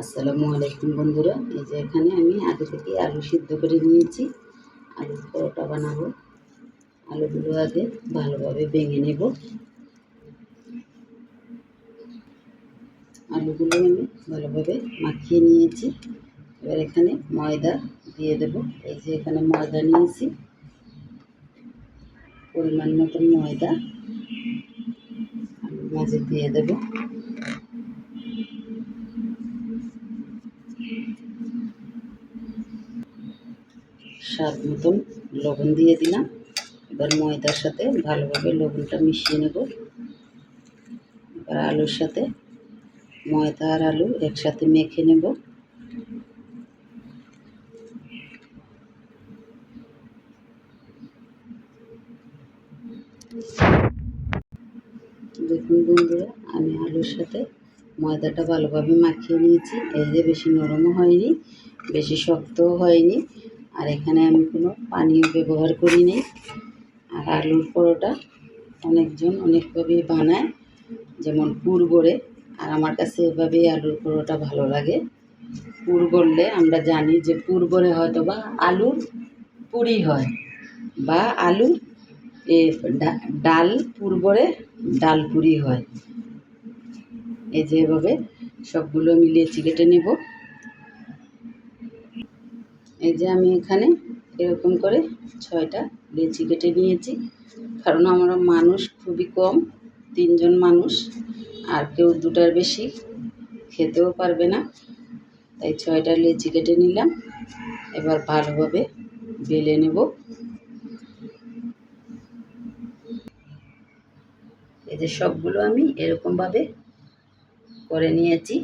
আসসালামু আলাইকুম বন্ধুরা। এই যে এখানে আমি আগে থেকে আলু সিদ্ধ করে নিয়েছি। আলুর পরোটা বানাবো। আলুগুলো আগে ভালোভাবে ভেঙে নেব। আলুগুলো আমি ভালোভাবে মাখিয়ে নিয়েছি। এবার এখানে ময়দা দিয়ে দেব। এই যে এখানে ময়দা নিয়েছি। পরিমাণ মতন ময়দা মাঝে দিয়ে দেবো। স্বাদ মতন লবণ দিয়ে দিলাম। এবার ময়দার সাথে ভালোভাবে লবণটা মিশিয়ে নেব। এবার আলুর সাথে ময়দা আর আলু একসাথে মেখে নেব। দেখুন বন্ধুরা, আমি আলুর সাথে ময়দাটা ভালোভাবে মাখিয়ে নিয়েছি। এই যে বেশি নরমও হয়নি, বেশি শক্তও হয়নি। আর এখানে আমি কোনো পানীয় ব্যবহার করি নি আর আলুর পরোটা অনেকজন অনেকভাবেই বানায়, যেমন পুর গড়ে। আর আমার কাছে এভাবেই আলুর পরোটা ভালো লাগে। পুর গড়লে আমরা জানি যে পুর গড়ে হয়তো বা আলুর পুরি হয় বা আলুর এ ডাল পুর গড়ে ডাল পুরি হয়। এই যে এভাবে সবগুলো মিলিয়ে চিকেটে নেব। এই যে আমি এখানে এরকম করে ছয়টা লেচি কেটে নিয়েছি। কারণ আমরা মানুষ খুবই কম, তিনজন মানুষ, আর কেউ দুটার বেশি খেতেও পারবে না। তাই ছয়টা লেচি কেটে নিলাম। এবার ভালোভাবে বেলে নেব। এই যে সবগুলো আমি এরকমভাবে করে নিয়েছি।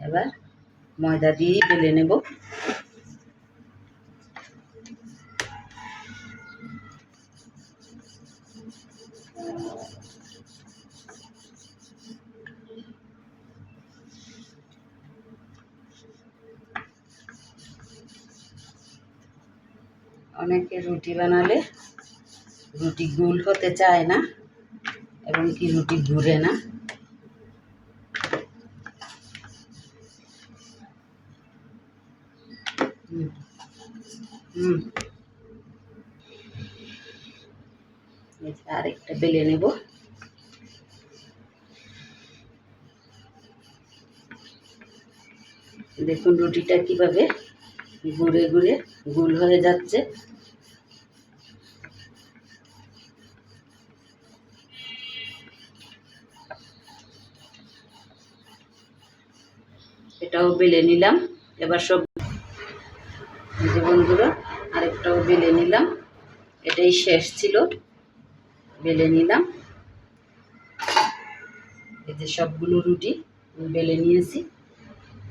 এবার ময়দা দিয়েই বেলে নেব। অনেকে রুটি বানালে রুটি গোল হতে চায় না, এবং কি রুটি ঘুরে না। আরেকটা বেলে নেব। দেখুন রুটিটা কীভাবে ঘুরে ঘুরে গোল হয়ে যাচ্ছে। এটাও বেলে নিলাম। এবার সব বন্ধুরা, আরেকটাও বেলে নিলাম। এটাই শেষ ছিল। বেলে নিলাম। এই যে সবগুলো রুটি বেলে নিয়েছি।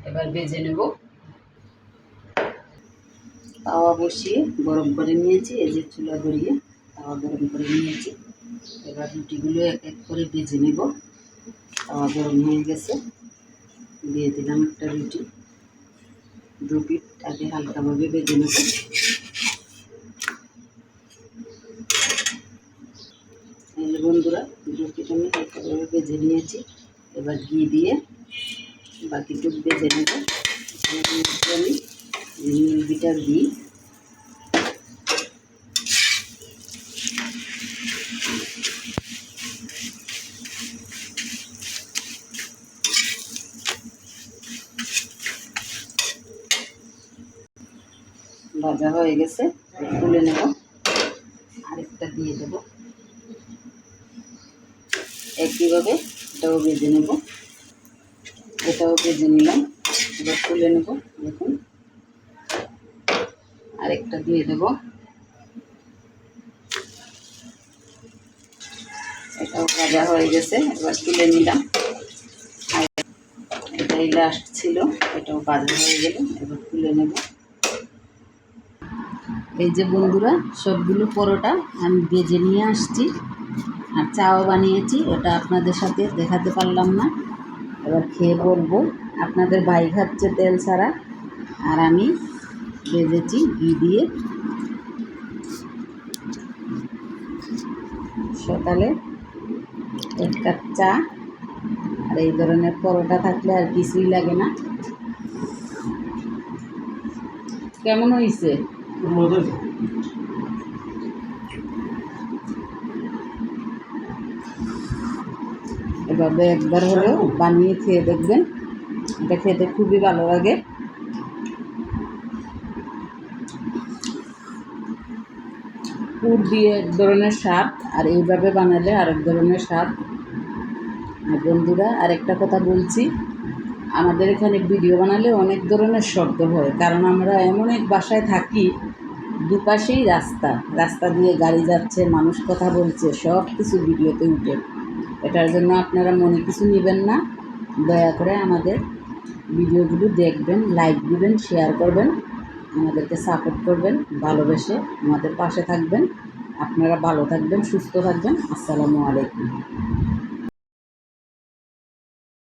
এবার বেজে নেব। তাওয়া বসিয়ে গরম করে নিয়েছি, এই যে চুলা গড়িয়ে তাওয়া গরম করে নিয়েছি। এবার রুটিগুলো এক এক করে ভেজে নেব। তাওয়া গরম হয়ে গেছে। দিয়ে দিলাম একটা রুটি। দু পিঠ আগে হালকাভাবে ভেজে নেব। বন্ধুরা, রুটিটা আমি হালকাভাবে ভেজে নিয়েছি। এবার ঘি দিয়ে বাকিটুক ভেজে নেব। আমি বিটার ঘি ভাজা হয়ে গেছে, তুলে নেব। আরেকটা দিয়ে দেব। একইভাবে এটাও ভেজে নেব। এটাও ভেজে নিলাম। এবার তুলে নেব, দেখুন। আরেকটা দিয়ে দেব। এটাও ভাজা হয়ে গেছে, এবার তুলে নিলাম। এটাই লাস্ট ছিল, এটাও ভাজা হয়ে গেল, এবার তুলে নেব। এই যে বন্ধুরা, সবগুলো পরোটা আমি ভেজে নিয়ে আসছি, আর চাও বানিয়েছি, ওটা আপনাদের সাথে দেখাতে পারলাম না। এবার খেয়ে বলব, আপনাদের ভাই খাচ্ছে তেল ছাড়া, আর আমি ভেজেছি ঘি দিয়ে। সকালে এক কাপ চা আর এই ধরনের পরোটা থাকলে আর কিছুই লাগে না। কেমন হয়েছে। এভাবে একবার হলেও বানিয়ে খেয়ে দেখবেন। এটা খেতে খুবই ভালো লাগে। পুর দিয়ে এক ধরনের স্বাদ, আর এইভাবে বানালে আরেক ধরনের স্বাদ। আর বন্ধুরা, আরেকটা কথা বলছি, আমাদের এখানে ভিডিও বানালে অনেক ধরনের শব্দ হয়, কারণ আমরা এমন এক বাসায় থাকি, দুপাশেই রাস্তা রাস্তা দিয়ে গাড়ি যাচ্ছে, মানুষ কথা বলছে, সব কিছু ভিডিওতে উঠে। এটার জন্য আপনারা মনে কিছু নেবেন না, দয়া করে আমাদের ভিডিওগুলো দেখবেন, লাইক দিবেন, শেয়ার করবেন। আমাদেরকে সাপোর্ট করবেন ভালোবেসে আমাদের পাশে থাকবেন। আপনারা ভালো থাকবেন সুস্থ থাকবেন। আসসালামু আলাইকুম।